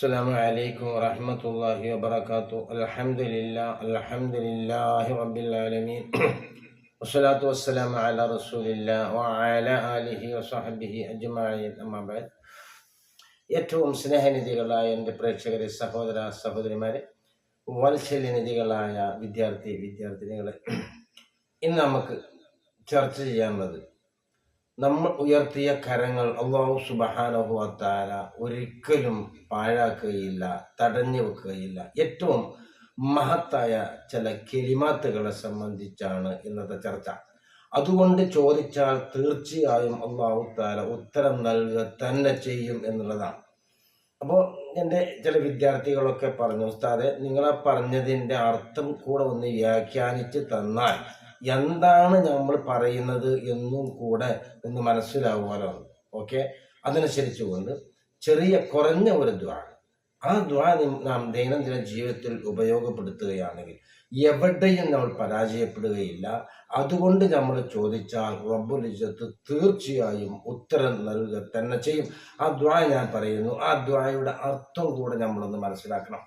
السلام عليكم ورحمة الله وبركاته الحمد لله الحمد لله رب العالمين والصلاة والسلام على رسول الله وعلى آله وصحبه أجمعين أما بعد ഏറ്റവും സ്നേഹനിധികളായ എൻ്റെ പ്രേക്ഷകരെ സഹോദര സഹോദരിമാരെ വാത്സല്യനിധികളായ വിദ്യാർത്ഥി വിദ്യാർത്ഥിനികളെ ഇന്ന് നമുക്ക് ചർച്ച ചെയ്യാനുള്ളത് നമ്മൾ ഉയർത്തിയ കരങ്ങൾ അള്ളാഹു സുബഹാനുഭവത്താല ഒരിക്കലും പാഴാക്കുകയില്ല തടഞ്ഞു വെക്കുകയില്ല. ഏറ്റവും മഹത്തായ ചില കെലിമാത്തുകളെ സംബന്ധിച്ചാണ് ഇന്നത്തെ ചർച്ച. അതുകൊണ്ട് ചോദിച്ചാൽ തീർച്ചയായും അള്ളാഹു താല ഉത്തരം നൽകുക തന്നെ ചെയ്യും എന്നുള്ളതാണ്. അപ്പോൾ എന്റെ ചില വിദ്യാർത്ഥികളൊക്കെ പറഞ്ഞു ഉസ്താദെ നിങ്ങളെ പറഞ്ഞതിന്റെ അർത്ഥം കൂടെ ഒന്ന് വ്യാഖ്യാനിച്ച് തന്നാൽ എന്താണ് നമ്മൾ പറയുന്നത് എന്നും കൂടെ ഒന്ന് മനസ്സിലാവുമല്ലോ. ഓക്കെ? അതനുസരിച്ചുകൊണ്ട് ചെറിയ കുറഞ്ഞ ഒരു ദ്വാ. ആ ദ്വാ നാം ദൈനംദിന ജീവിതത്തിൽ ഉപയോഗപ്പെടുത്തുകയാണെങ്കിൽ എവിടെയും നമ്മൾ പരാജയപ്പെടുകയില്ല. അതുകൊണ്ട് നമ്മൾ ചോദിച്ചാൽ റബ്ബുൽ ഇജ്ജത്ത് തീർച്ചയായും ഉത്തരം നൽകുക തന്നെ ചെയ്യും. ആ ദ്വാ ഞാൻ പറയുന്നു. ആ ദ്വായുടെ അർത്ഥം കൂടെ നമ്മളൊന്ന് മനസ്സിലാക്കണം.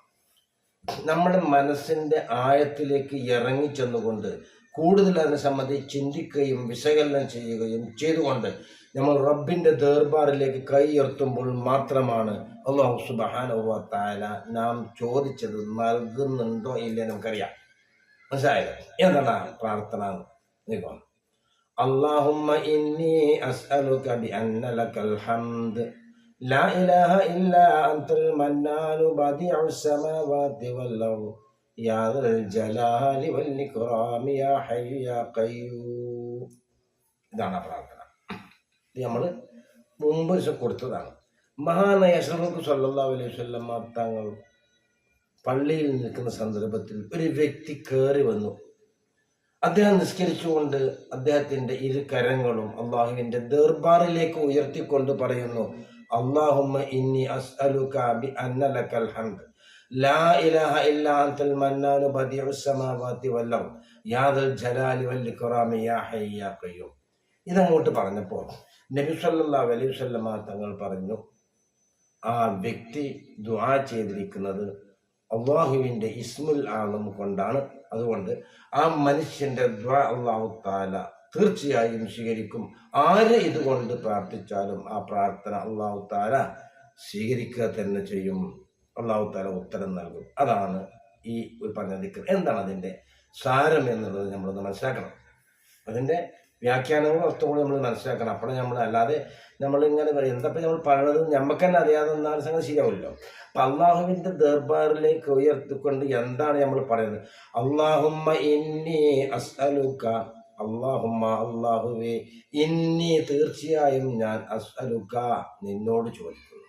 നമ്മുടെ മനസ്സിന്റെ ആയത്തിലേക്ക് ഇറങ്ങി ചെന്നുകൊണ്ട് കൂടുതൽ അതിനെ സംബന്ധിച്ച് ചിന്തിക്കുകയും വിശകലനം ചെയ്യുകയും ചെയ്തുകൊണ്ട് നമ്മൾ റബ്ബിന്റെ ദർബാറിലേക്ക് കൈ ഉയർത്തുമ്പോൾ മാത്രമാണ് അള്ളാഹു സുബാനുവ താല നാം ചോദിച്ചത് നൽകുന്നുണ്ടോ ഇല്ലേ നമുക്കറിയാം മനസ്സിലായോ എന്താണ് പ്രാർത്ഥന നിഗം اللهم إني أسألك بأن لك الحمد لا إله إلا أنت المنان بديع السماوات والأرض يا ذا الجلال والإكرام يا حي يا قيوم ഇതാണ് ആ പ്രാർത്ഥന ഇത് നമ്മൾ മുമ്പ് ദിവസം കൊടുത്തതാണ് മഹാനായ അഷ്റഫ് സല്ലാ അലൈഹി വല്ലമ്മ തങ്ങൾ പള്ളിയിൽ നിൽക്കുന്ന സന്ദർഭത്തിൽ ഒരു വ്യക്തി കയറി വന്നു അദ്ദേഹം നിസ്കരിച്ചുകൊണ്ട് അദ്ദേഹത്തിന്റെ ഇരു കരങ്ങളും അള്ളാഹുവിന്റെ ദർബാറിലേക്ക് ഉയർത്തിക്കൊണ്ട് പറയുന്നു അള്ളാഹുമ്മ ഇന്നി അസ്അലുക ബി അന്ന ലക്കൽ ഹംദ് ലാ ഇലാഹ മന്നാനു വല്ലം യാദൽ ജലാലി വൽ ഹയ്യ ഇതങ്ങോട്ട് പറഞ്ഞപ്പോൾ നബി സല്ലല്ലാഹു അലൈഹി വസല്ലമ തങ്ങൾ പറഞ്ഞു ആ വ്യക്തി ദുആ ചെയ്തിരിക്കുന്നത് അള്ളാഹുവിന്റെ ഇസ്മുൽ ആളം കൊണ്ടാണ്. അതുകൊണ്ട് ആ മനുഷ്യന്റെ ദ്വാ അള്ളാഹു താല തീർച്ചയായും സ്വീകരിക്കും. ആര് ഇതുകൊണ്ട് പ്രാർത്ഥിച്ചാലും ആ പ്രാർത്ഥന അള്ളാഹു താല സ്വീകരിക്കുക തന്നെ ചെയ്യും. അള്ളാഹു ഉത്തരം നൽകും. അതാണ് ഈ ഒരു പറഞ്ഞ ദിക്കർ എന്താണ് അതിന്റെ സാരം എന്നുള്ളത് നമ്മളൊന്ന് മനസ്സിലാക്കണം. അതിന്റെ വ്യാഖ്യാനങ്ങളും അർത്ഥങ്ങളും നമ്മൾ മനസ്സിലാക്കണം. അപ്പോൾ നമ്മൾ അല്ലാതെ നമ്മൾ ഇങ്ങനെ പറയും എന്തപ്പോൾ നമ്മൾ പറയണത് നമുക്ക് തന്നെ അറിയാതെ എന്നാൽ സംഗതി ശരിയാവില്ലല്ലോ. അപ്പം അള്ളാഹുവിന്റെ ദർബാറിലേക്ക് ഉയർത്തിക്കൊണ്ട് എന്താണ് നമ്മൾ പറയുന്നത്? അള്ളാഹുമ്മ ഇന്നി അസ്അലുക്ക അള്ളാഹുമ്മ അള്ളാഹുവേ ഇന്നി തീർച്ചയായും ഞാൻ അസ്അലുക്ക നിന്നോട് ചോദിക്കുന്നു.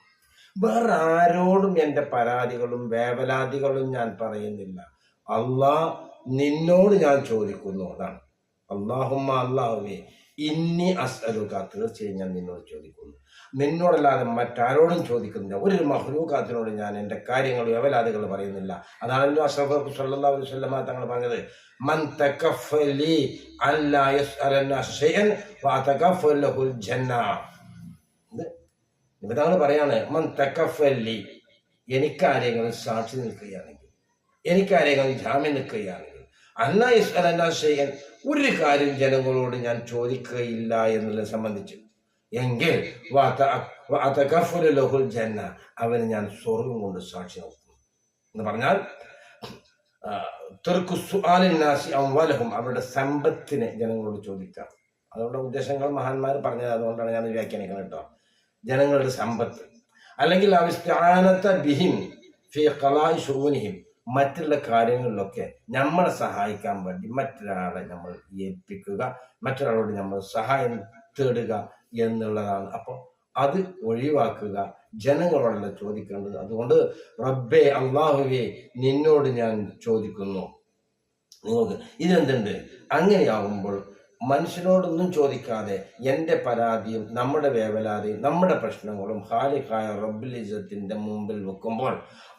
വേറെ ആരോടും എന്റെ പരാതികളും വേവലാതികളും ഞാൻ പറയുന്നില്ല. അള്ളാഹ് നിന്നോട് ഞാൻ ചോദിക്കുന്നു. അതാണ്. അള്ളാഹുമ്മ അള്ളാഹുവേ ഇന്നി അസ്അലുക തീർച്ചയായും ഞാൻ നിന്നോട് ചോദിക്കുന്നു. നിന്നോടല്ലാതെ മറ്റാരോടും ചോദിക്കുന്നില്ല. ഒരു മഹ്ലൂക്കാത്തിനോട് ഞാൻ എന്റെ കാര്യങ്ങൾ വ്യവലാദികൾ പറയുന്നില്ല. അതാണല്ലോ അഷറഫ് സല്ലല്ലാഹു അലൈഹി വസല്ലമ തങ്ങൾ പറഞ്ഞത്. മൻ തകഫലി അല്ലാ യസ്അലന ഷൈഅൻ വതകഫലഹുൽ ജന്ന. ഇത് തങ്ങൾ പറയാണ് മൻ തെക്കഫല്ലി എനിക്കാരെങ്കിലും സാക്ഷി നിൽക്കുകയാണെങ്കിൽ എനിക്കാരെങ്കിലും ജാമ്യം നിൽക്കുകയാണെങ്കിൽ അന്ന യസ്അലന ഷൈഅൻ ഒരു കാര്യം ജനങ്ങളോട് ഞാൻ ചോദിക്കുകയില്ല എന്നുള്ളത് സംബന്ധിച്ച്. എങ്കിൽ ലഹുൽ ജന്ന അവന് ഞാൻ സ്വർഗം കൊണ്ട് സാക്ഷി നോക്കുന്നു എന്ന് പറഞ്ഞാൽ തെർക്കുസ്വാലിനാസി അംവലഹും അവരുടെ സമ്പത്തിനെ ജനങ്ങളോട് ചോദിക്കാം. അതുകൊണ്ട് ഉദ്ദേശങ്ങൾ മഹാന്മാർ പറഞ്ഞത് അതുകൊണ്ടാണ് ഞാൻ വ്യാഖ്യാനിക്കുന്നത് കേട്ടോ. ജനങ്ങളുടെ സമ്പത്ത്. അല്ലെങ്കിൽ അവിസ്ഥാനത്തെ ബിഹിം ഫി ഖലായി ഷൂനിഹിം മറ്റുള്ള കാര്യങ്ങളിലൊക്കെ നമ്മളെ സഹായിക്കാൻ വേണ്ടി മറ്റൊരാളെ നമ്മൾ ഏൽപ്പിക്കുക മറ്റൊരാളോട് നമ്മൾ സഹായം തേടുക എന്നുള്ളതാണ്. അപ്പോൾ അത് ഒഴിവാക്കുക ജനങ്ങളോടല്ല ചോദിക്കേണ്ടത്? അതുകൊണ്ട് റബ്ബെ അള്ളാഹുവെ നിന്നോട് ഞാൻ ചോദിക്കുന്നു. നിങ്ങൾക്ക് ഇതെന്തുണ്ട്? അങ്ങനെയാകുമ്പോൾ മനുഷ്യനോടൊന്നും ചോദിക്കാതെ എന്റെ പരാതിയും നമ്മുടെ വേവലാതിയും നമ്മുടെ പ്രശ്നങ്ങളും ഹാലിഖായ റബ്ബുലിസത്തിന്റെ മുമ്പിൽ വെക്കുമ്പോൾ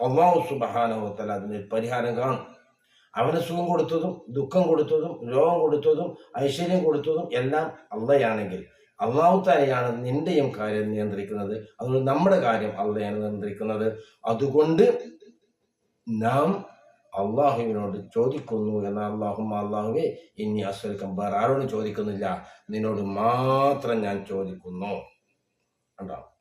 അള്ളാഹു സുബഹാനവത്തല അതിന് പരിഹാരം കാണും. അവന് സുഖം കൊടുത്തതും ദുഃഖം കൊടുത്തതും രോഗം കൊടുത്തതും ഐശ്വര്യം കൊടുത്തതും എല്ലാം അള്ളയാണെങ്കിൽ അള്ളാഹു താലയാണ് നിന്റെയും കാര്യം നിയന്ത്രിക്കുന്നത്. അതുകൊണ്ട് നമ്മുടെ കാര്യം അള്ളയാണ് നിയന്ത്രിക്കുന്നത്. അതുകൊണ്ട് നാം അള്ളാഹുവിനോട് ചോദിക്കുന്നു എന്ന അള്ളാഹും അള്ളാഹുവെ ഇനി അസ്വലിക്കം വേറെ ആരോടും ചോദിക്കുന്നില്ല. നിന്നോട് മാത്രം ഞാൻ ചോദിക്കുന്നു. കണ്ടോ?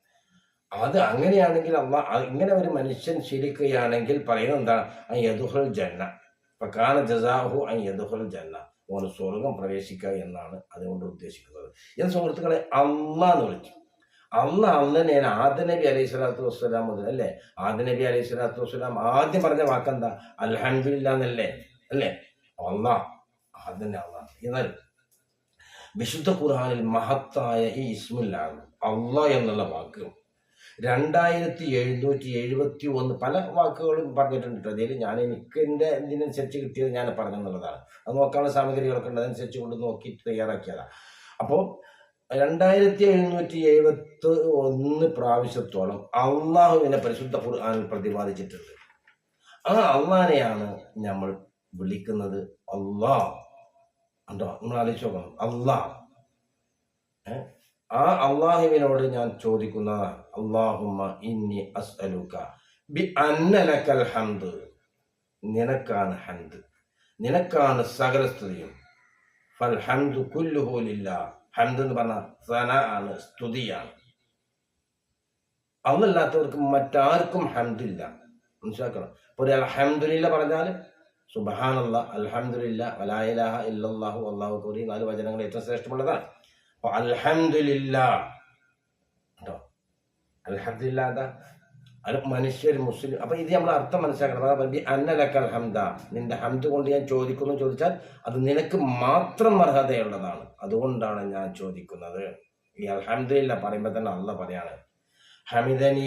അത് അങ്ങനെയാണെങ്കിൽ അള്ളാ ഇങ്ങനെ ഒരു മനുഷ്യൻ ശീലിക്കുകയാണെങ്കിൽ പറയുന്നത് എന്താണ് ആ യദുഹൽ ജന്ന കാന ജസാഹു ആ യദുഹൽ ജന്ന. ഓന് സ്വർഗം പ്രവേശിക്കുക എന്നാണ് അതുകൊണ്ട് ഉദ്ദേശിക്കുന്നത്. എന്ന് സുഹൃത്തുക്കളെ അമ്മ എന്ന് വിളിച്ചു. അള്ള അന്ന് ഞാൻ ആദനബി അലൈഹി സ്വലാത്തു വസ്സലാം മുതൽ അല്ലേ? ആദനബി അലൈഹി സ്വലാത്തു വസ്സലാം ആദ്യം പറഞ്ഞ വാക്കെന്താ അൽഹംദുലില്ലാ എന്നല്ലേ? അല്ലേ? അള്ളാഹ് അതന്നെ അള്ളാ. എന്നാൽ വിശുദ്ധ ഖുർആനിൽ മഹത്തായ ഈ ഇസ്മുല്ലാണ് അള്ളാ എന്നുള്ള വാക്ക്. രണ്ടായിരത്തി എഴുന്നൂറ്റി എഴുപത്തി ഒന്ന് പല വാക്കുകളും പറഞ്ഞിട്ടുണ്ട് അതിൽ ഞാൻ എനിക്ക് എന്റെ ഇതിനനുസരിച്ച് കിട്ടിയത് ഞാൻ പറഞ്ഞെന്നുള്ളതാണ്. അത് നോക്കാനുള്ള സാമഗ്രികളൊക്കെ ഉണ്ട്. അതനുസരിച്ച് കൊണ്ട് നോക്കി തയ്യാറാക്കിയതാണ് അപ്പോൾ രണ്ടായിരത്തി എഴുന്നൂറ്റി എഴുപത്തി ഒന്ന് പ്രാവശ്യത്തോളം അള്ളാഹുവിനെ പരിശുദ്ധ ഖുർആാനിൽ പ്രതിപാദിച്ചിട്ടുണ്ട്. ആ അള്ളാനെയാണ് നമ്മൾ വിളിക്കുന്നത് അള്ളാഹ്. ഉണ്ടോ നമ്മൾ ആലോചിച്ച് നോക്കണം. അള്ളാഹ്. ആ അള്ളാഹുവിനോട് ഞാൻ ചോദിക്കുന്നതാണ് അള്ളാഹുമ്മ ഇന്നി അസ്അലുക ബി അന്നലക്കൽ ഹംദ്. നിനക്കാണ് ഹംദ്. നിനക്കാണ് സകല സ്തുതിയും ഫൽ ഹംദു കുല്ലുഹൂലില്ല ഹംദ് എന്ന് പറഞ്ഞ സന ആണ് സ്തുതിയാണ്. അന്നല്ലാത്തവർക്ക് മറ്റാർക്കും ഹംദില്ല. മനസ്സിലാക്കണം? ഇപ്പോൾ ഒരു അൽഹംദുലില്ല പറഞ്ഞാൽ സുബഹാനല്ല അലഹമില്ല വലായിലാഹ ഇല്ലാഹു അള്ളാഹു കൂടി നാല് വചനങ്ങൾ ഏറ്റവും ശ്രേഷ്ഠമുള്ളതാണ്. അപ്പോൾ അൽഹംദുലില്ല. കേട്ടോ അൽഹംദുലില്ല അത് മനുഷ്യർ മുസ്ലിം. അപ്പൊ ഇത് നമ്മൾ അർത്ഥം മനസ്സിലാക്കണം. അതാ പറഞ്ഞ അന്നലക്കൽ ഹംദ. നിന്റെ ഹംദ് കൊണ്ട് ഞാൻ ചോദിക്കുന്നു ചോദിച്ചാൽ അത് നിനക്ക് മാത്രം അർഹതയുള്ളതാണ്. അതുകൊണ്ടാണ് ഞാൻ ചോദിക്കുന്നത്. ഈ അൽഹംദില്ല പറയുമ്പോൾ തന്നെ അല്ല പറയാണ്. ഹമിദനി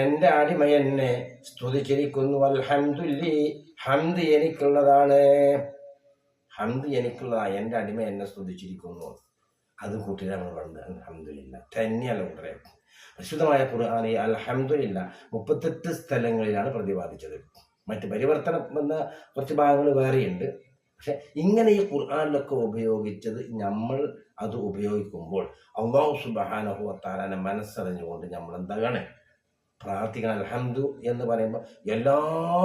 എന്റെ അടിമ എന്നെ സ്തുതിച്ചിരിക്കുന്നു. അൽഹംദുല്ലി ഹംദ് എനിക്കുള്ളതാണ്. ഹംദ് എനിക്കുള്ളതാണ് എന്റെ അടിമ എന്നെ സ്തുതിച്ചിരിക്കുന്നു. അത് കൂട്ടിയിട്ട് നമ്മൾ അൽഹംദുലില്ല തന്നെയല്ല കൂട്ടരെ പരിശുദ്ധമായ ഖുർആാനെ അലഹമില്ല മുപ്പത്തെട്ട് സ്ഥലങ്ങളിലാണ് പ്രതിപാദിച്ചത്. മറ്റ് പരിവർത്തനം എന്ന കുറച്ച് ഭാഗങ്ങൾ വേറെയുണ്ട്. പക്ഷെ ഇങ്ങനെ ഈ ഖുർആാനിലൊക്കെ ഉപയോഗിച്ചത് നമ്മൾ അത് ഉപയോഗിക്കുമ്പോൾ അള്ളാഹു സുബഹാനഹു താലാനെ മനസ്സറിഞ്ഞുകൊണ്ട് നമ്മൾ എന്താണ് പ്രാർത്ഥിക്കണം അൽഹംദു എന്ന് പറയുമ്പോൾ എല്ലാ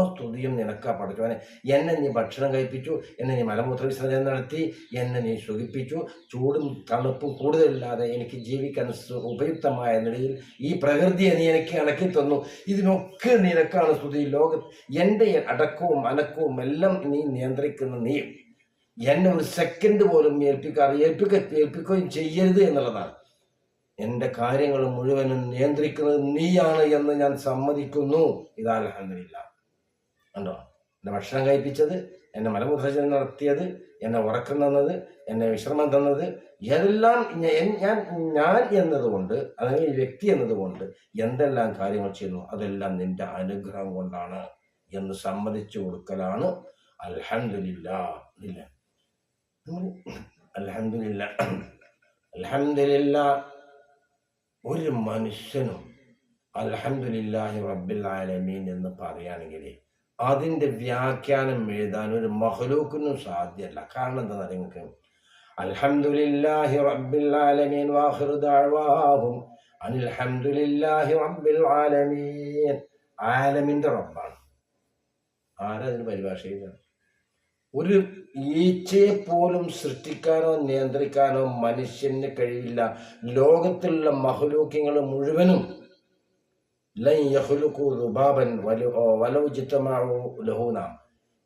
സ്തുതിയും നിനക്കാ പഠിച്ചവനെ എന്നെ നീ ഭക്ഷണം കഴിപ്പിച്ചു എന്നെ നീ മലമൂത്ര വിസർജനം നടത്തി എന്നെ നീ സുഖിപ്പിച്ചു. ചൂടും തണുപ്പും കൂടുതലില്ലാതെ എനിക്ക് ജീവിക്കാൻ ഉപയുക്തമായ നിലയിൽ ഈ പ്രകൃതിയെ നീ എനിക്ക് ഇണക്കി തന്നു. ഇതിനൊക്കെ നിനക്കാണ് സ്തുതി. ലോക എന്റെ അടക്കവും അനക്കവും എല്ലാം നീ നിയന്ത്രിക്കുന്ന നീ. എന്നെ ഒരു സെക്കൻഡ് പോലും ഏൽപ്പിക്കാറ് ഏൽപ്പിക്ക ഏൽപ്പിക്കുകയും ചെയ്യരുത് എന്നുള്ളതാണ്. എന്റെ കാര്യങ്ങൾ മുഴുവനും നിയന്ത്രിക്കുന്നത് നീയാണ് എന്ന് ഞാൻ സമ്മതിക്കുന്നു. ഇതാ അലഹമില്ല കണ്ടോ? എന്നെ ഭക്ഷണം കഴിപ്പിച്ചത് എന്നെ മലമൂത്രജനം നടത്തിയത് എന്നെ ഉറക്കം തന്നത് എന്നെ വിശ്രമം തന്നത് എല്ലാം ഞാൻ ഞാൻ എന്നതുകൊണ്ട് അല്ലെങ്കിൽ വ്യക്തി എന്നതുകൊണ്ട് എന്തെല്ലാം കാര്യങ്ങൾ ചെയ്യുന്നു അതെല്ലാം നിന്റെ അനുഗ്രഹം കൊണ്ടാണ് എന്ന് സമ്മതിച്ചു കൊടുക്കലാണ്. അൽഹംദുലില്ല. ഇല്ല? അൽഹംദുലില്ല. അൽഹംദുലില്ല. ഒരു മനുഷ്യനും അൽഹംദുലില്ലാഹി റബ്ബിൽ ആലമീൻ എന്ന് പറയുകയാണെങ്കിൽ അതിന്റെ വ്യാഖ്യാനം എഴുതാൻ ഒരു മഹലൂക്കിനും സാധ്യമല്ല കാരണം എന്താ നിങ്ങൾക്ക്? അൽഹംദുലില്ലാഹി റബ്ബിൽ ആലമീൻ വാഹിറു ദഅവാഹും അൽഹംദുലില്ലാഹി റബ്ബിൽ ആലമീൻ. ആലമിന്റെ റബ്ബാണ്. ആരതിന് അതിന് പരിഭാഷ ചെയ്തത് ഒരു ഈച്ചയെ പോലും സൃഷ്ടിക്കാനോ നിയന്ത്രിക്കാനോ മനുഷ്യന് കഴിയില്ല. ലോകത്തിലുള്ള മഹലൂക്യങ്ങൾ മുഴുവനും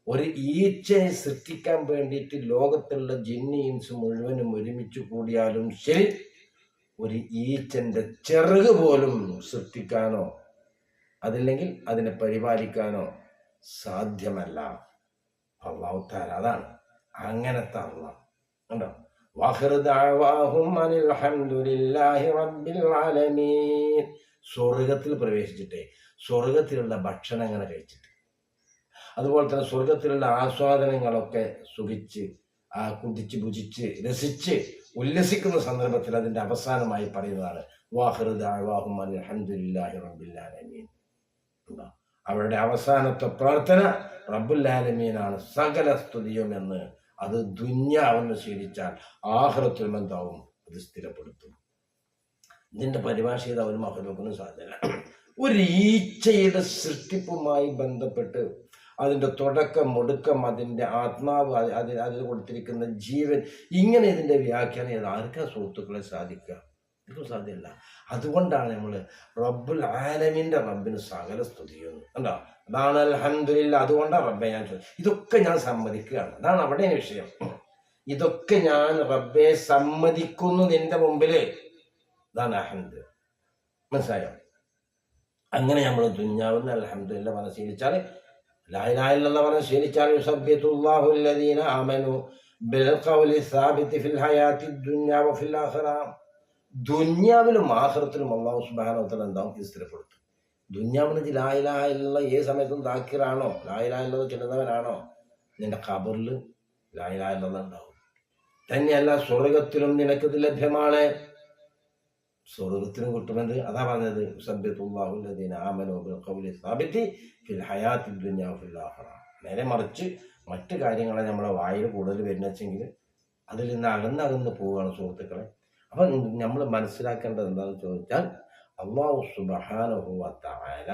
ഒരു ഈച്ചയെ സൃഷ്ടിക്കാൻ വേണ്ടിയിട്ട് ലോകത്തുള്ള ജിന്നിയൻസ് മുഴുവനും ഒരുമിച്ച് കൂടിയാലും ശരി ഒരു ഈച്ചന്റെ ചെറുക് പോലും സൃഷ്ടിക്കാനോ അതില്ലെങ്കിൽ അതിനെ പരിപാലിക്കാനോ സാധ്യമല്ല. അള്ളാഹു താല അതാണ്. അങ്ങനത്തെ അള്ളാഹ്. ആലമീൻ. സ്വർഗത്തിൽ പ്രവേശിച്ചിട്ടേ സ്വർഗത്തിലുള്ള ഭക്ഷണം അങ്ങനെ കഴിച്ചിട്ട്. അതുപോലെ തന്നെ സ്വർഗത്തിലുള്ള ആസ്വാദനങ്ങളൊക്കെ സുഖിച്ച് ആ കുതിച്ച് ഭുജിച്ച് രസിച്ച് ഉല്ലസിക്കുന്ന സന്ദർഭത്തിൽ അതിന്റെ അവസാനമായി പറയുന്നതാണ് വാഹൃദ് ദഅവാഹും അലഹമുല്ലാഹി റബില്ലാലമീൻ ഉണ്ടോ? അവരുടെ അവസാനത്തെ പ്രാർത്ഥന റബ്ബുല്ലാലമീനാണ് സകല സ്തുതിയും എന്ന്. അത് ദുന്യാവെന്ന് ശീലിച്ചാൽ ആഹ്ലത്തിലും എന്താവും അത് സ്ഥിരപ്പെടുത്തും. ഇതിന്റെ പരിഭാഷ ചെയ്ത് അവർ മഹലൂക്കിനും സാധ്യത ഒരു ഈച്ചയുടെ സൃഷ്ടിപ്പുമായി ബന്ധപ്പെട്ട് അതിന്റെ തുടക്കം ഒടുക്കം അതിന്റെ ആത്മാവ് അത് അതിൽ അതിൽ കൊടുത്തിരിക്കുന്ന ജീവൻ ഇങ്ങനെ ഇതിന്റെ വ്യാഖ്യാനം ആർക്കാ സുഹൃത്തുക്കളെ സാധിക്കുക? ഇതൊന്നും സാധ്യമല്ല അതുകൊണ്ടാണ് നമ്മൾ റബ്ബുൽ ആലമിന്റെ റബ്ബിന് സകല സ്തുതിയുന്നു കണ്ടോ? അതാണ് അലഹമില്ല അതുകൊണ്ടാണ് റബ്ബെ ഞാൻ ഇതൊക്കെ ഞാൻ സമ്മതിക്കുകയാണ്. അതാണ് അവിടെ വിഷയം. ഇതൊക്കെ ഞാൻ റബ്ബെ സമ്മതിക്കുന്നു നിന്റെ മുമ്പിൽ. ഇതാണ് അഹമ്മദ് മനസ്സിലായോ? അങ്ങനെ നമ്മൾ ദുഞ്ഞാവുന്ന അലഹമില്ല പറഞ്ഞ് ശീലിച്ചാൽ പറഞ്ഞ് ശീലിച്ചാൽ ആമനു ബിൽഖൗലി സാബിത്തി ഫിൽ ഹയാത്തി ദുനിയ വഫിൽ ആഖിറ. ദുന്യാവിലും ആഖിറത്തിലും അള്ളാഹു വതആല എന്താവും ഇത് സ്ഥിരപ്പെടുത്തും. ദുന്യാവിന് ലായിലായുള്ള ഏത് സമയത്തും ദാക്കിറാണോ? ലായിലായുള്ളത് ചെല്ലുന്നവനാണോ നിന്റെ ഖബറിൽ ലായിലായുള്ളത് ഉണ്ടാവും. തന്നെയല്ല സ്വർഗത്തിലും നിനക്കിത് ലഭ്യമാണ്. സ്വർഗത്തിനും കിട്ടുമെന്ന് അതാ പറഞ്ഞത്. നേരെ മറിച്ച് മറ്റു കാര്യങ്ങളെ നമ്മളെ വായിൽ കൂടുതൽ വരുന്നെങ്കിൽ അതിൽ നിന്ന് അകന്നകന്ന് പോവുകയാണ് സുഹൃത്തുക്കളെ. അപ്പം നമ്മൾ മനസ്സിലാക്കേണ്ടത് എന്താണെന്ന് ചോദിച്ചാൽ അള്ളാഹു സുബഹാനുഭവത്തായ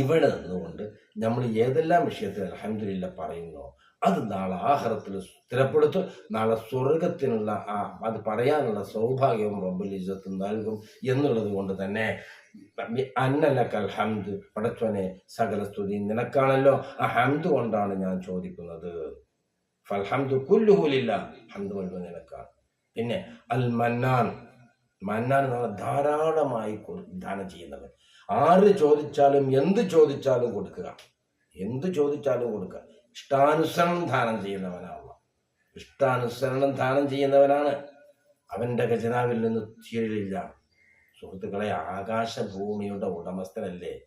ഇവിടെ നിന്നുകൊണ്ട് നമ്മൾ ഏതെല്ലാം വിഷയത്തിൽ അലഹമില്ല പറയുന്നു അത് നാളെ ആഹാരത്തിൽ സ്ഥിരപ്പെടുത്തും. നാളെ സ്വർഗത്തിനുള്ള ആ അത് പറയാനുള്ള സൗഭാഗ്യവും റബ്ബുൽ ഇജ്ജത്ത് നൽകും എന്നുള്ളത് കൊണ്ട് തന്നെ അന്നലക്കൽ ഹംദ് പടച്ചോനെ സകല സ്തുതി നിനക്കാണല്ലോ. ആ ഹംദ് കൊണ്ടാണ് ഞാൻ ചോദിക്കുന്നത്. ഫൽഹംദ് കുല്ലുഹുലില്ല ഹംദ് മുഴുവൻ നിനക്കാണ്. പിന്നെ അൽ മന്നാൻ മന്നാൻ എന്ന് പറഞ്ഞാൽ ധാരാളമായി ദാനം ചെയ്യുന്നവൻ. ആര് ചോദിച്ചാലും എന്ത് ചോദിച്ചാലും കൊടുക്കുക. എന്ത് ചോദിച്ചാലും കൊടുക്കുക. ഇഷ്ടാനുസരണം ദാനം ചെയ്യുന്നവനാണ് ഇഷ്ടാനുസരണം ദാനം ചെയ്യുന്നവനാണ്. അവന്റെ ഖജനാവിൽ നിന്ന് തീരില്ല സുഹൃത്തുക്കളെ ആകാശഭൂമിയുടെ ഉടമസ്ഥനല്ലേ?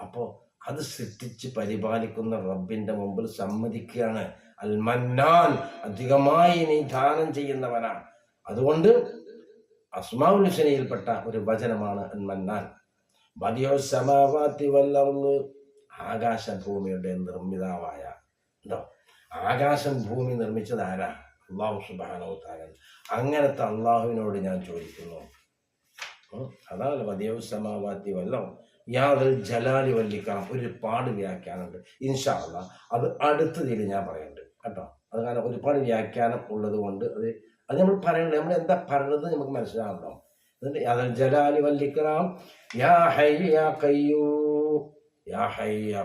അപ്പോ അത് സൃഷ്ടിച്ച് പരിപാലിക്കുന്ന റബ്ബിന്റെ മുമ്പിൽ സമ്മതിക്കുകയാണ്. അൽ മന്നാൻ അധികമായി നീ ദാനം ചെയ്യുന്നവനാണ്. അതുകൊണ്ട് അസ്മാഉൽ ഹുസനയിൽപ്പെട്ട ഒരു വചനമാണ് മന്നാൻ. ബദിയോ സമാവാത്തി വല്ലർന്ന് ആകാശഭൂമിയുടെ നിർമ്മിതാവായ എന്തോ ആകാശം ഭൂമി നിർമ്മിച്ചത് ആരാ? അള്ളാഹു സുബാനോ താരൻ അങ്ങനത്തെ അള്ളാഹുവിനോട് ഞാൻ ചോദിക്കുന്നു. അതാണ് വദിയവ് സമാവാത്തി വല്ലോ യാതൊരു ജലാലി വല്ലിക്കണം ഒരുപാട് വ്യാഖ്യാനമുണ്ട്. ഇൻഷാ അള്ളാ അത് അടുത്തതിൽ ഞാൻ പറയുന്നുണ്ട് കേട്ടോ? അത് കാരണം ഒരുപാട് വ്യാഖ്യാനം ഉള്ളത് കൊണ്ട് അത് അത് നമ്മൾ പറയണം നമ്മൾ എന്താ പറയണത് നമുക്ക് യാതൊരു ജലാലി വല്ലിക്കറാം യാ യാ യാ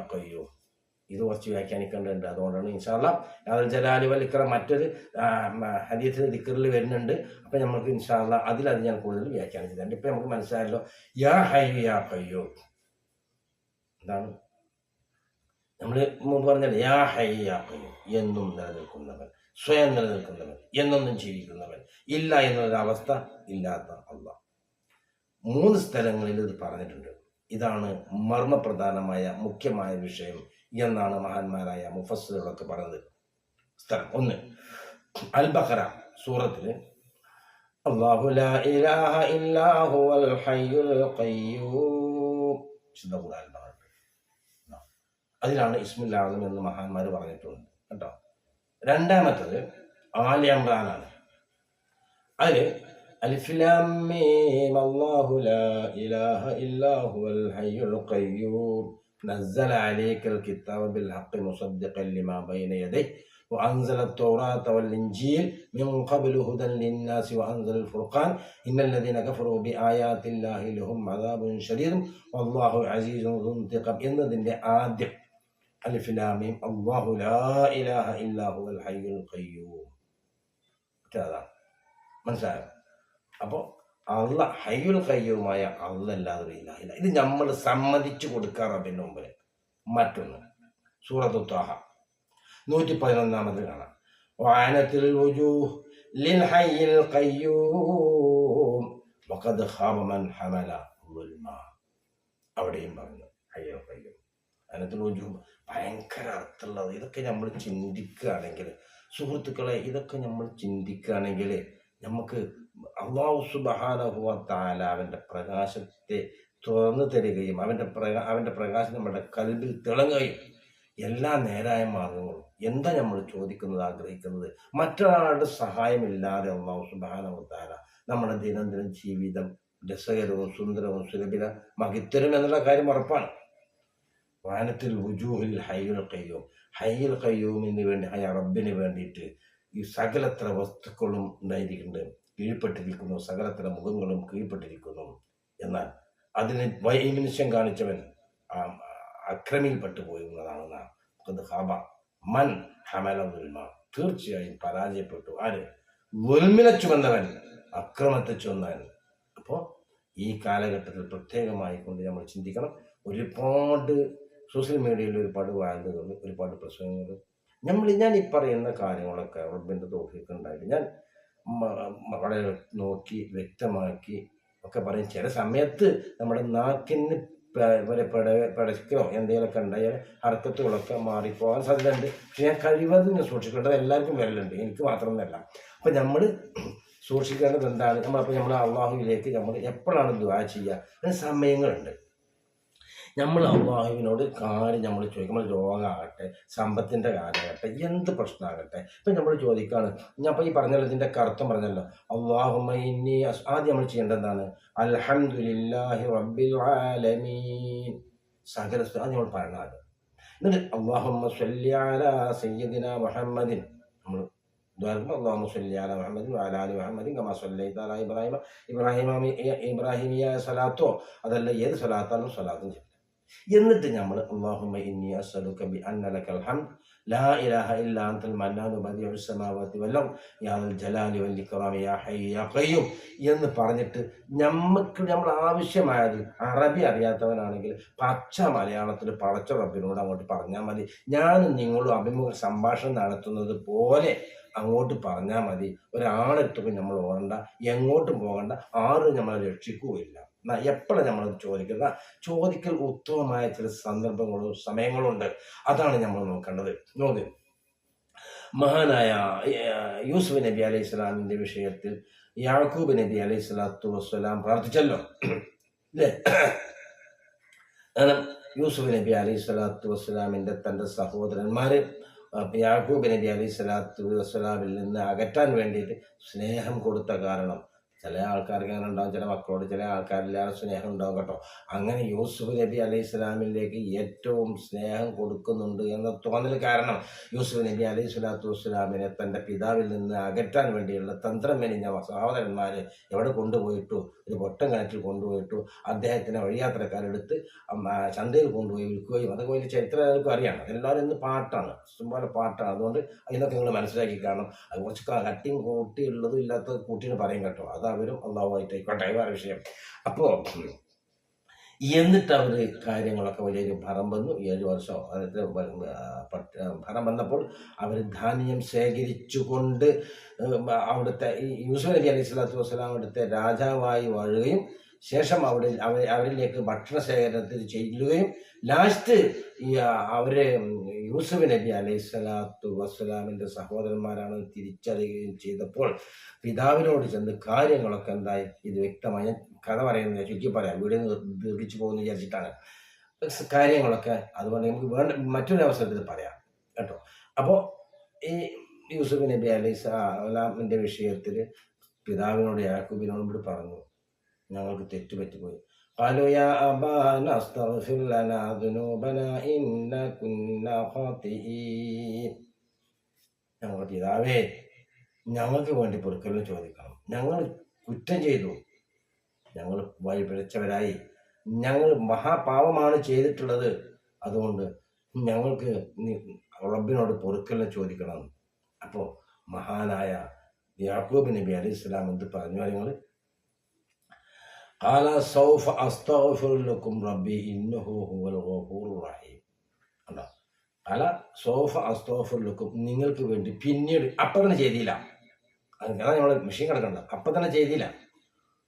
ഇത് കുറച്ച് വ്യാഖ്യാനിക്കേണ്ടതുണ്ട്. അതുകൊണ്ടാണ് ഇൻഷാല്ല അതിൽ ജലാലി വല്ലിക്കണം മറ്റൊരു ഹദീസിന് ദിക്കറിൽ വരുന്നുണ്ട്. അപ്പം നമുക്ക് ഇൻഷാല്ല അതിലത് ഞാൻ കൂടുതൽ വ്യാഖ്യാനിച്ചിട്ടുണ്ട്. ഇപ്പൊ നമുക്ക് മനസ്സിലായല്ലോ യാ ഹൈ യാ കയ്യോ എന്താണ്? നമ്മൾ മുമ്പ് പറഞ്ഞല്ലോ യാ ഹൈ യാ കയ്യോ എന്നും നിലനിൽക്കുന്നവൻ. സ്വയം നിലനിൽക്കുന്നവൻ എന്നൊന്നും ജീവിക്കുന്നവൻ ഇല്ല എന്നൊരവസ്ഥ ഇല്ലാത്ത അല്ല മൂന്ന് സ്ഥലങ്ങളിൽ ഇത് പറഞ്ഞിട്ടുണ്ട്. ഇതാണ് മർമ്മപ്രധാനമായ മുഖ്യമായ വിഷയം എന്നാണ് മഹാന്മാരായ മുഫസ്സുകളൊക്കെ പറഞ്ഞത്. സ്ഥലം ഒന്ന്. അൽ ബഖറ സൂറത്തിൽ അല്ലാഹു ലാ ഇലാഹ അതിലാണ് ഇസ്മുൽ എന്ന് മഹാന്മാർ പറഞ്ഞിട്ടുണ്ട്. കേട്ടോ? രണ്ടാമത്തത് ആലി ഇമ്രാനാണ് അതില് അലിഫ്ലാം മീം അല്ലാഹു ലാ ഇലാഹ ഇല്ലാ ഹുവൽ ഹയ്യുൽ ഖയ്യൂം نزل عليك الكتاب بالحق مصدقا لما بين يديه وأنزل التوراة والإنجيل من قبل هدى للناس وأنزل الفرقان إن الذين كفروا بآيات الله لهم عذاب شديد والله عزيز ذو انتقام എന്നതിന്റെ ആദ്യം അലിഫിലാമീം അള്ളാഹു ലാ ഇലാഹ ഇല്ലാഹു അൽ ഹയ്യുൽ ഖയ്യൂം. അതാണ് മനസ്സിലായോ? അപ്പോൾ അള്ള ഹയ്യുൽ ഖയ്യൂമായ അള്ളല്ലാതെ ഇല്ല. ഇത് നമ്മൾ സമ്മതിച്ചു കൊടുക്കാറ് അതിന്റെ മുമ്പിൽ മറ്റൊന്ന്. സൂറത്തു ത്വാഹ. നൂറ്റി പതിനൊന്നാമത് കാണാം. വാനത്തിൽ ലിൽ ഖയ്യൂം. വഖദ് ഖാബ മൻ ഹമല ളുൽമ അവിടെയും പറഞ്ഞു ഹയ്യുൽ ഖയ്യൂം. അതിനകത്ത് ഭയങ്കര അർത്ഥമുള്ളത്. ഇതൊക്കെ നമ്മൾ ചിന്തിക്കുകയാണെങ്കിൽ സുഹൃത്തുക്കളെ ഇതൊക്കെ നമ്മൾ ചിന്തിക്കുകയാണെങ്കിൽ നമുക്ക് അള്ളാഹു സുബഹാനഹുവ താല അവന്റെ പ്രകാശത്തെ തുറന്നു തരികയും അവന്റെ പ്രകാ അവന്റെ പ്രകാശം നമ്മുടെ കൽബിൽ തിളങ്ങുകയും എല്ലാ നേരായ മാർഗങ്ങളും എന്താ നമ്മൾ ചോദിക്കുന്നത് ആഗ്രഹിക്കുന്നത്? മറ്റൊരാളുടെ സഹായമില്ലാതെ അള്ളാഹു സുബാനവത്താര നമ്മുടെ ദിനംദിനം ജീവിതം രസകരവും സുന്ദരവും സുലഭിതമാക്കി തരും എന്നുള്ള കാര്യം ഉറപ്പാണ്. വാനത്തിൽ വുജൂഹിൽ ഹയ്യുൽ കയ്യൂം ഹയ്യുൽ കയ്യൂമിന് വേണ്ടി ഹയ റബ്ബിന് വേണ്ടിയിട്ട് ഈ സകലത്ര വസ്തുക്കളും ഉണ്ടായിരിക്കുന്നുണ്ട്. കീഴ്പ്പെട്ടിരിക്കുന്നു. സകലത്ര മുഖങ്ങളും കീഴ്പ്പെട്ടിരിക്കുന്നു. എന്നാൽ അതിന് വൈമനുഷ്യം കാണിച്ചവൻ അക്രമിൽപ്പെട്ടു അക്രമിയിൽപ്പെട്ടു പോയി നാം. അത് ഹബ മൻ തീർച്ചയായും പരാജയപ്പെട്ടു. ആര്? ദുൽമിനെ ചുമന്നവൻ. അക്രമത്തെ ചുമന്നവൻ. അപ്പോൾ ഈ കാലഘട്ടത്തിൽ പ്രത്യേകമായി കൊണ്ട് നമ്മൾ ചിന്തിക്കണം. ഒരുപാട് സോഷ്യൽ മീഡിയയിൽ ഒരുപാട് വാർത്തകൾ ഒരുപാട് പ്രസംഗങ്ങൾ. നമ്മൾ ഞാൻ ഈ പറയുന്ന കാര്യങ്ങളൊക്കെ റബ്ബിന്റെ തോഫിക്ക് ഉണ്ടായിട്ട് ഞാൻ വളരെ നോക്കി വ്യക്തമാക്കി ഒക്കെ പറയും. ചില സമയത്ത് നമ്മുടെ നാക്കിന് വരെ എന്തെങ്കിലുമൊക്കെ ഉണ്ടായാൽ ഹർക്കത്തുകളൊക്കെ മാറിപ്പോകാൻ സാധ്യതയുണ്ട്. പക്ഷെ ഞാൻ കഴിവതും സൂക്ഷിക്കേണ്ടത് എല്ലാവർക്കും വരലുണ്ട്. എനിക്ക് മാത്രമൊന്നുമല്ല അപ്പം നമ്മൾ സൂക്ഷിക്കേണ്ടത് എന്താണ്? നമ്മളപ്പോൾ നമ്മൾ അള്ളാഹുവിലേക്ക് നമ്മൾ എപ്പോഴാണ് ദുആ ചെയ്യുക? അതിന് സമയങ്ങളുണ്ട്. നമ്മൾ അള്ളാഹുവിനോട് കാര്യം നമ്മൾ ചോദിക്കും നമ്മൾ രോഗമാകട്ടെ സമ്പത്തിന്റെ കാര്യമാകട്ടെ എന്ത് പ്രശ്നമാകട്ടെ ഇപ്പം നമ്മൾ ചോദിക്കുകയാണ് ഞാൻ അപ്പോൾ ഈ പറഞ്ഞല്ലോ ഇതിന്റെ അർത്ഥം പറഞ്ഞല്ലോ അള്ളാഹുമ്മ ഇന്നി അസ്- ആദ്യം നമ്മൾ ചെയ്യേണ്ടത് എന്താണ്? അലഹമുല്ലാഹി റബ്ബിൽ ആലമീൻ. സകല അത് നമ്മൾ പറയണം ആദ്യം. എന്നിട്ട് അള്ളാഹുമ്മ സ്വല്ലി അലാ സയ്യിദിന മുഹമ്മദിൻ. നമ്മൾ ആലി മുഹമ്മദിൻ കമാ ഇബ്രാഹിമ. ഇബ്രാഹിമ ഇബ്രാഹിമിയ സ്വലാത്തോ അതല്ല ഏത് സലാത്താലും സ്വലാത്തും ചെയ്യും. എന്നിട്ട് നമ്മൾ ലാ ഇലാഹ അൻതൽ വല്ലം ജലാലി വൽ ഇക്റാമി യാ ഹയ്യ യാ എന്ന് പറഞ്ഞിട്ട് നമുക്ക് നമ്മൾ ആവശ്യമായത് അറബി അറിയാത്തവനാണെങ്കിൽ പച്ച മലയാളത്തിൽ പടച്ച റബ്ബിനോട് അങ്ങോട്ട് പറഞ്ഞാൽ മതി. ഞാനും നിങ്ങളും അഭിമുഖ സംഭാഷണം നടത്തുന്നത് പോലെ അങ്ങോട്ട് പറഞ്ഞാൽ മതി. ഒരാളെത്തുമ്പോൾ നമ്മൾ ഓടണ്ട. എങ്ങോട്ടും പോകണ്ട. ആരും നമ്മളെ രക്ഷിക്കുകയില്ല. എപ്പോഴും നമ്മൾ ചോദിക്കുന്ന ചോദിക്കൽ ഉത്തമമായ ചില സന്ദർഭങ്ങളും സമയങ്ങളും ഉണ്ട്. അതാണ് നമ്മൾ നോക്കേണ്ടത്. നോക്ക്. മഹാനായ യൂസുഫ് നബി അലൈഹി സ്വലാമിന്റെ വിഷയത്തിൽ യാക്കൂബ് നബി അലൈഹി സ്വലാത്തു വസ്സലാം പ്രാർത്ഥിച്ചല്ലോ. അല്ലേ കാരണം യൂസുഫ് നബി അലൈഹി സ്വലാത്തു വസ്സലാമിന്റെ തന്റെ സഹോദരന്മാര്. യാക്കൂബ് നബി അലൈഹി സ്വലാത്തു വസ്സലാമിൽ നിന്ന് അകറ്റാൻ വേണ്ടിയിട്ട് സ്നേഹം കൊടുത്ത കാരണം ചില ആൾക്കാർക്ക് അങ്ങനെ ഉണ്ടാവും ചില മക്കളോട് ചില ആൾക്കാരില്ലാതെ സ്നേഹം ഉണ്ടാവും കേട്ടോ. അങ്ങനെ യൂസുഫ് നബി അലൈഹി ഇസ്ലാമിലേക്ക് ഏറ്റവും സ്നേഹം കൊടുക്കുന്നുണ്ട് എന്ന തോന്നൽ കാരണം യൂസുഫ് നബി അലൈഹി സ്വലാത്തു വസ്സലാമിനെ തന്റെ പിതാവിൽ നിന്ന് അകറ്റാൻ വേണ്ടിയുള്ള തന്ത്രം മെനിഞ്ഞ സഹോദരന്മാർ എവിടെ കൊണ്ടുപോയിട്ടു? ഒരു പൊട്ടം കിണറ്റിൽ കൊണ്ടുപോയിട്ടു? അദ്ദേഹത്തിനെ വഴിയാത്രക്കാരെടുത്ത് ചന്തയിൽ കൊണ്ടുപോയി വിൽക്കുകയും അതൊക്കെ വലിയ ചരിത്രം അറിയാം. എല്ലാവരും ഇന്ന് പാട്ടാണ് ഇഷ്ടംപോലെ പാട്ടാണ്. അതുകൊണ്ട് അതിനൊക്കെ നിങ്ങൾ മനസ്സിലാക്കി കാണും അത് കുറച്ച് കട്ടിയും കൂട്ടിയുള്ളതും ഇല്ലാത്ത കൂട്ടിന് പറയും കേട്ടോ. അത് അവരും അള്ളാഹുമായിട്ട് ആയിക്കോട്ടെ വേറെ വിഷയം. അപ്പോൾ എന്നിട്ട് അവർ കാര്യങ്ങളൊക്കെ വലിയൊരു ഭരം വന്നു. ഏഴ് വർഷം ഭരം വന്നപ്പോൾ അവർ ധാന്യം ശേഖരിച്ചുകൊണ്ട് അവിടുത്തെ യൂസഫ് നബി അലൈഹി സ്വലാത്തു വസ്സലാം അവിടുത്തെ രാജാവായി വാഴുകയും ശേഷം അവിടെ അവരിലേക്ക് ഭക്ഷണ ശേഖരണത്തിൽ ചെല്ലുകയും ലാസ്റ്റ് അവരെ യൂസുഫ് നബി അലൈഹി സ്വലാത്തു വസ്സലാമിന്റെ സഹോദരന്മാരാണ് തിരിച്ചറിയുകയും ചെയ്തപ്പോൾ പിതാവിനോട് ചെന്ന് കാര്യങ്ങളൊക്കെ എന്തായി? ഇത് വ്യക്തമായി കഥ പറയുന്നത് ചുറ്റി പറയാം. വീട് ദീർഘിച്ചു പോകുന്നു വിചാരിച്ചിട്ടാണ്. കാര്യങ്ങളൊക്കെ അതുകൊണ്ട് നമുക്ക് വേണ്ട മറ്റൊരു അവസരത്തിൽ പറയാം കേട്ടോ. അപ്പോൾ ഈ യൂസുഫ് നബി അലൈഹി സ്വലാമിന്റെ വിഷയത്തിൽ പിതാവിനോട് യാക്കൂബിനോടും കൂടി പറഞ്ഞു. ഞങ്ങൾക്ക് തെറ്റുപറ്റിപ്പോയി. قالوا يا أبانا استغفر لنا ذنوبنا إنا كنا خاطئين ഞങ്ങളുടെ പിതാവേ ഞങ്ങൾക്ക് വേണ്ടി പൊറുക്കലിന് ചോദിക്കണം ഞങ്ങൾ കുറ്റം ചെയ്തു ഞങ്ങൾ വഴി പിഴച്ചവരായി ഞങ്ങൾ മഹാപാവമാണ് ചെയ്തിട്ടുള്ളത് അതുകൊണ്ട് ഞങ്ങൾക്ക് നീ റബ്ബിനോട് പൊറുക്കലിന് ചോദിക്കണം അപ്പോൾ മഹാനായ യാക്കൂബ് നബി അലൈഹി സ്വലാം എന്ത് പറഞ്ഞു നിങ്ങൾ കാല സൗഫ് അസ്തഫുലക്കും റബ്ബി ഇന്നഹു ഹുവൽ ഗഫൂർ റഹീം ഉണ്ടോ കാല സോഫ അസ്തോഫുലക്കും നിങ്ങൾക്ക് വേണ്ടി പിന്നീട് അപ്പം തന്നെ ചെയ്തില്ല. അതാണ് നമ്മൾ മെഷീൻ കിടക്കേണ്ടത് അപ്പം തന്നെ ചെയ്തില്ല.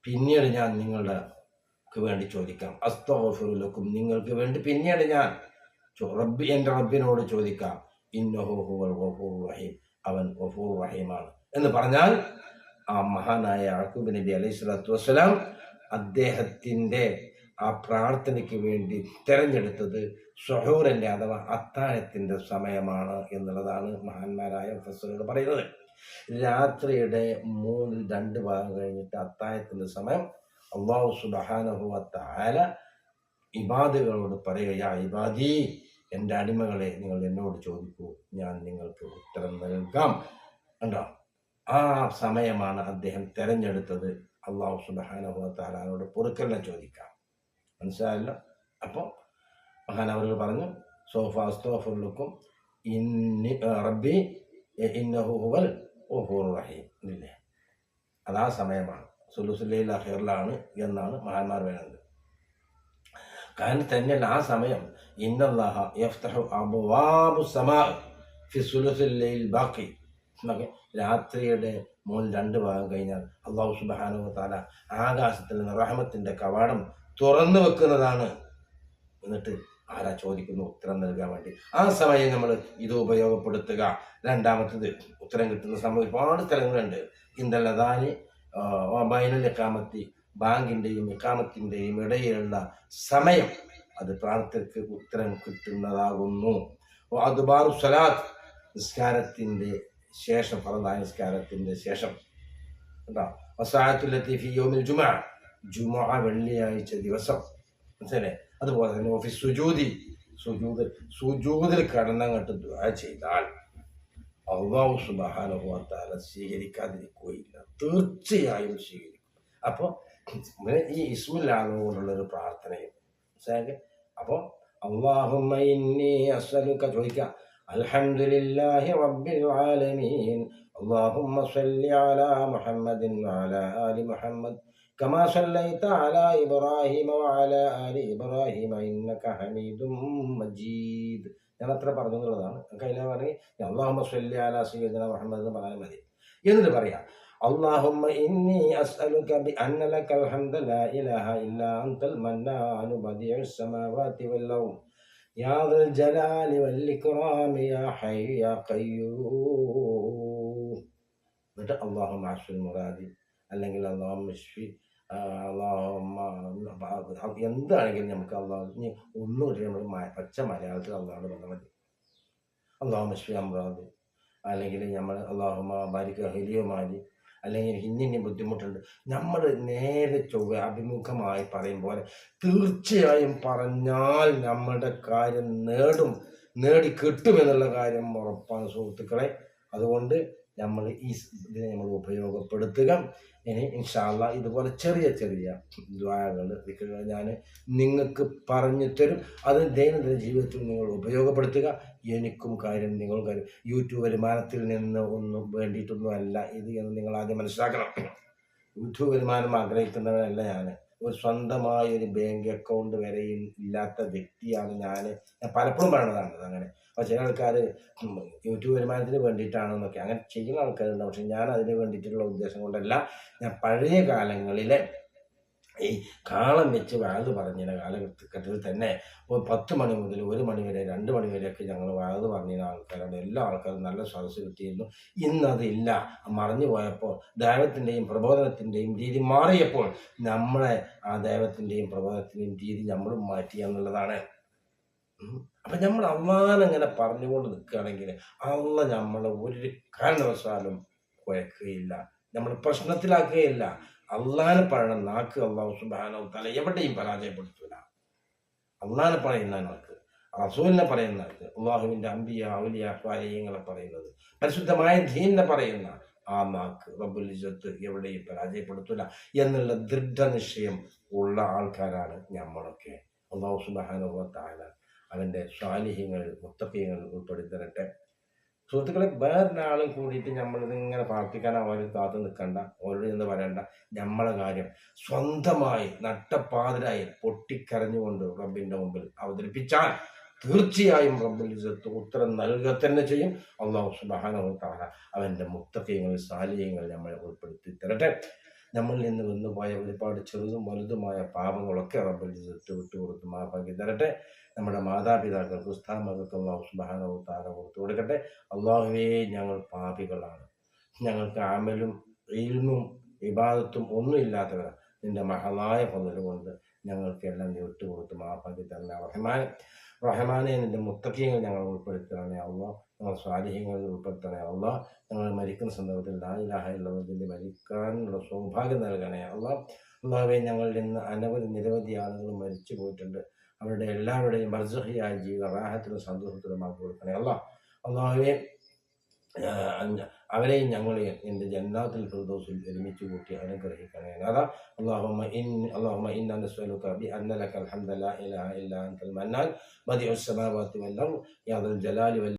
പിന്നീട് ഞാൻ നിങ്ങളുടെ വേണ്ടി ചോദിക്കാം. അസ്തോഫുലക്കും നിങ്ങൾക്ക് വേണ്ടി പിന്നീട് ഞാൻ റബ്ബി എന്റെ റബ്ബിനോട് ചോദിക്കാം. ഇന്നഹു ഹുവൽ ഗഫൂർ റഹീം. അവൻ ഗഫൂർ റഹീമാണ്. എന്ന് പറഞ്ഞാൽ ആ മഹാനായ അക്കൂബ് നബി അലൈഹി സ്വലാത്തു വസ്സലാം അദ്ദേഹത്തിന്റെ ആ പ്രാർത്ഥനയ്ക്ക് വേണ്ടി തിരഞ്ഞെടുത്തത് ഷൊഹൂറിന്റെ അഥവാ അത്താഴത്തിന്റെ സമയമാണ് എന്നുള്ളതാണ് മഹാന്മാരായ പ്രൊഫസറുകൾ പറയുന്നത്. രാത്രിയുടെ മൂന്നിൽ രണ്ട് ഭാഗം കഴിഞ്ഞിട്ട് അത്താഴത്തിന്റെ സമയം അള്ളാഹു സുബഹാനഹുവത്താല ഇബാദുകളോട് പറയുക ഇബാദി എന്റെ അടിമകളെ നിങ്ങൾ എന്നോട് ചോദിക്കൂ ഞാൻ നിങ്ങൾക്ക് ഉത്തരം നൽകാം. കണ്ടോ? ആ സമയമാണ് അദ്ദേഹം തിരഞ്ഞെടുത്തത് അള്ളാഹു സുബഹാനഹുവത്താലോട് പൊറുക്കലിനെ ചോദിക്കാം. മനസ്സിലായല്ലോ? അപ്പോൾ അവർ പറഞ്ഞു സോഫ അസ്തോഫുല്ലുക്കും ഇന്നി റബ്ബി ഇന്നഹുവൽ ഓഹൂർ റഹീം. ഇല്ലേ? അത് ആ സമയമാണ്. സുലുസുല്ലയിൽ അഹിറിലാണ് എന്നാണ് മഹാന്മാർ പറയുന്നത്. കാരണം തന്നെയല്ല ആ സമയം ഇന്നല്ലാഹ യഫ്തഹു അബുവാബു സമാ ഫി സുലുസുല്ലയിൽ ബാക്കി രാത്രിയുടെ മൂന്ന് രണ്ട് ഭാഗം കഴിഞ്ഞാൽ അള്ളാഹു സുബാനു താല ആകാശത്തിൽ നിന്ന് റഹമത്തിന്റെ കവാടം തുറന്നു വെക്കുന്നതാണ്. എന്നിട്ട് ആരാ ചോദിക്കുന്നു? ഉത്തരം നൽകാൻ വേണ്ടി. ആ സമയം നമ്മൾ ഇത് ഉപയോഗപ്പെടുത്തുക. രണ്ടാമത്തത് ഉത്തരം കിട്ടുന്ന സമയം ഒരുപാട് സ്ഥലങ്ങളുണ്ട്. ഇന്തലതാനി ബൈനൽ ഇക്കാമത്തി ബാങ്കിന്റെയും ഇക്കാമത്തിന്റെയും ഇടയിലുള്ള സമയം അത് പ്രാർത്ഥനയ്ക്ക് ഉത്തരം കിട്ടുന്നതാകുന്നു. അതുബാറു സലാത്ത് നിസ്കാരത്തിന്റെ ശേഷം പറഞ്ഞ നിസ്കാരത്തിന്റെ ശേഷം. കേട്ടോ വസായത്തുല്ലത്തി ഫി യോമിൽ ജുമാ. ജുമാ വെള്ളിയാഴ്ച ദിവസം. മനസ്സിലെ അതുപോലെ തന്നെ ഓഫീസ് സുജൂതി. സുജൂതിൽ സുജൂതിൽ കടന്നങ്ങട്ട് ദുആ ചെയ്താൽ അള്ളാഹു സുബാനുഭവത്താല സ്വീകരിക്കാതിരിക്കുകയില്ല. തീർച്ചയായും സ്വീകരിക്കും. അപ്പോൾ ഈ ഇസ്മില്ലാന്നുകൊണ്ടുള്ളൊരു പ്രാർത്ഥനയും. മനസ്സിലാക്കി അപ്പോൾ അള്ളാഹുമ്മ ഇന്നി അസ്അലുക ചോദിക്കാം അൽഹംദുലില്ലാഹി റബ്ബിൽ ആലമീൻ اللهم صل على محمد وعلى آل محمد كما صليت على إبراهيم وعلى آل إبراهيم إنك حميد مجيد ഞാൻ അത്ര പറഞ്ഞു എന്നുള്ളതാണ് കയ്യിലെ പറയും അള്ളാഹുമ്മ സ്വല്ലി അല സയ്യിദന മുഹമ്മദ് എന്ന് പറയാൻ മതി എന്നിട്ട് പറയാം اللهم إني أسألك بأن لك الحمد لا إله إلا أنت المنان بديع السماوات والأرض يا ذا الجلال والإكرام يا حي يا قيوم എന്നിട്ട് അള്ളാഹു മാഷുൽ മുറാദി അല്ലെങ്കിൽ അള്ളാഹു മിഷ്ഫി അള്ളാഹു എന്താണെങ്കിലും നമുക്ക് അള്ളാഹു ഇനി ഒന്നുമില്ല നമ്മൾ പച്ച മലയാളത്തിൽ അള്ളാഹോട് പറഞ്ഞാൽ മതി അള്ളാഹു മിഷ്ഫി അമ്രാദ് അല്ലെങ്കിൽ നമ്മൾ അള്ളാഹു ബാരിക്ക ഹെലിയോ മാരി അല്ലെങ്കിൽ എനിക്ക് ഇന്ന ഇന്ന ബുദ്ധിമുട്ടുണ്ട്. നമ്മൾ നേരെ ചൊവ്വ അഭിമുഖമായി പറയും പോലെ തീർച്ചയായും പറഞ്ഞാൽ നമ്മുടെ കാര്യം നേടും നേടി കിട്ടുമെന്നുള്ള കാര്യം ഉറപ്പാണ് സുഹൃത്തുക്കളെ. അതുകൊണ്ട് നമ്മൾ ഈ ഇതിനെ നമ്മൾ ഉപയോഗപ്പെടുത്തുക. ഇനി ഇൻഷാല്ല ഇതുപോലെ ചെറിയ ചെറിയ ദ്വാരകൾ ദിക്കുകൾ ഞാൻ നിങ്ങൾക്ക് പറഞ്ഞു തരും. അത് ദൈനംദിന ജീവിതത്തിൽ നിങ്ങൾ ഉപയോഗപ്പെടുത്തുക. എനിക്കും കാര്യം നിങ്ങൾ കാര്യം യൂട്യൂബ് വരുമാനത്തിൽ നിന്ന് ഒന്നും വേണ്ടിയിട്ടൊന്നും അല്ല ഇത് എന്ന് നിങ്ങൾ ആദ്യം മനസ്സിലാക്കണം. യൂട്യൂബ് വരുമാനം ആഗ്രഹിക്കുന്നവനല്ല ഞാൻ ഒരു സ്വന്തമായ ഒരു ബാങ്ക് അക്കൗണ്ട് വരെ ഇല്ലാത്ത വ്യക്തിയാണ് ഞാൻ ഞാൻ പലപ്പോഴും പറയണതാണ് അങ്ങനെ അപ്പോൾ ചില ആൾക്കാർ യൂട്യൂബ് വരുമാനത്തിന് വേണ്ടിയിട്ടാണെന്നൊക്കെ. അങ്ങനെ ചെയ്യുന്ന ആൾക്കാരുണ്ട്. പക്ഷെ ഞാൻ അതിന് വേണ്ടിയിട്ടുള്ള ഉദ്ദേശം കൊണ്ടല്ല. ഞാൻ പഴയ കാലങ്ങളിലെ ഈ കാളം വെച്ച് വാത് പറഞ്ഞിരുന്ന കാലഘട്ടത്തിൽ തന്നെ പത്ത് മണി മുതൽ ഒരു മണി വരെ രണ്ട് മണി വരെയൊക്കെ ഞങ്ങൾ വാത് പറഞ്ഞിരുന്ന ആൾക്കാരാണ് എല്ലാ ആൾക്കാരും നല്ല സദസ്സ് കിട്ടിയിരുന്നു. ഇന്നതില്ല. മറഞ്ഞു പോയപ്പോൾ ദൈവത്തിന്റെയും പ്രബോധനത്തിന്റെയും രീതി മാറിയപ്പോൾ നമ്മളെ ആ ദൈവത്തിന്റെയും പ്രബോധനത്തിന്റെയും രീതി നമ്മളും മാറ്റി എന്നുള്ളതാണ്. അപ്പം നമ്മൾ അള്ളാനങ്ങനെ പറഞ്ഞുകൊണ്ട് നിൽക്കുകയാണെങ്കിൽ അള്ള നമ്മളെ ഒരു കാരണവശാലും കുഴക്കുകയില്ല. നമ്മൾ പ്രശ്നത്തിലാക്കുകയില്ല. അള്ളാനെ പറയണ നാക്ക് അള്ളാഹു സുബാനോ തല എവിടെയും പരാജയപ്പെടുത്തൂല. അള്ളാനെ പറയുന്ന നാക്ക് റസൂലിനെ പറയുന്ന നാക്ക് അള്ളാഹുവിന്റെ അമ്പിയ ഔലിയ സ്വാലയങ്ങളെ പറയുന്നത് പരിശുദ്ധമായ ധീനെ പറയുന്ന ആ നാക്ക് റബ്ബുൽ എവിടെയും പരാജയപ്പെടുത്തൂല എന്നുള്ള ദൃഢനിശ്ചയം ഉള്ള ആൾക്കാരാണ് നമ്മളൊക്കെ അള്ളാഹു സുബാനോ താല അവന്റെ സ്വാലിഹ്യങ്ങൾ മുത്തപ്പ്യങ്ങൾ ഉൾപ്പെടുത്തി തരട്ടെ സുഹൃത്തുക്കളെ വേറൊരാളും കൂടിയിട്ട് നമ്മളിതിങ്ങനെ പ്രാർത്ഥിക്കാൻ അവർ കാത്തു നിൽക്കണ്ട അവരോട് നിന്ന് വരണ്ട. നമ്മളെ കാര്യം സ്വന്തമായി നട്ടപ്പാതിരായി പൊട്ടിക്കരഞ്ഞുകൊണ്ട് റബ്ബിന്റെ മുമ്പിൽ അവതരിപ്പിച്ചാൽ തീർച്ചയായും റബ്ബിൽ ഇസത്ത് ഉത്തരം നൽകുക തന്നെ ചെയ്യും. അള്ളാഹു സുബാനവത്താല അവന്റെ മുത്തക്കയങ്ങൾ സാലിയങ്ങൾ നമ്മളെ ഉൾപ്പെടുത്തി തരട്ടെ. നമ്മളിൽ നിന്ന് വന്നുപോയ ഒരുപാട് ചെറുതും വലുതുമായ പാപങ്ങളൊക്കെ റബ്ബിൽ ഇസത്ത് വിട്ടുകൊടുത്ത് മാപ്പാക്കി തരട്ടെ. നമ്മുടെ മാതാപിതാക്കൾക്ക് ഉസ്താമകൾക്ക് അള്ളാഹു സുബാനവും താര കൊടുത്തു കൊടുക്കട്ടെ. അള്ളാഹുവേ ഞങ്ങൾ പാപികളാണ്. ഞങ്ങൾക്ക് ആമലും ഇൽമും വിവാദത്തും ഒന്നും ഇല്ലാത്തവരാണ് നിന്റെ മഹളായ പൊന്നൽ കൊണ്ട് ഞങ്ങൾക്ക് എല്ലാം നീ വിട്ടുകൊടുത്ത് മാഫാക്കി തന്നെ റഹ്മാൻ. റഹ്മാനെ നിന്റെ മുത്തക്കിയങ്ങൾ ഞങ്ങൾ ഉൾപ്പെടുത്തണേ അള്ളാഹ്. ഞങ്ങൾ സ്വാധീനങ്ങളിൽ ഉൾപ്പെടുത്തണേ അള്ളാഹ്. ഞങ്ങൾ മരിക്കുന്ന സന്ദർഭത്തിൽ ലായിലാഹുള്ളതിന്റെ മരിക്കാനുള്ള സൗഭാഗ്യം നൽകണേ അള്ളാഹ്. അള്ളാഹുവെ ഞങ്ങളിൽ നിന്ന് അനവധി നിരവധി ആളുകൾ മരിച്ചു പോയിട്ടുണ്ട്. അവരുടെ എല്ലാവരുടെയും ബർസഹിയായ ജീവിതം റാഹത്തിനും സന്തോഷത്തിനുമാക്കി കൊടുക്കണേ. അല്ല അള്ളാഹുവെ അവരെയും ഞങ്ങളെയും എന്റെ ജന്നാത്തിൽ ഫിർദോസിൽ ഒരുമിച്ച് കൂട്ടി അനുഗ്രഹിക്കണേ. അതാ അള്ളാഹുമ്മ ഇൻ അള്ളാഹുമ്മ ഇൻ നസ്വലുക ബി അന്നലക അൽഹംദുലില്ലാഹി ഇലാഹ ഇല്ല അൻതൽ മന്നാൻ. ബദിഉസ് സമാവാതി വൽ അർദ്. യാ ദൽ ജലാലി വൽ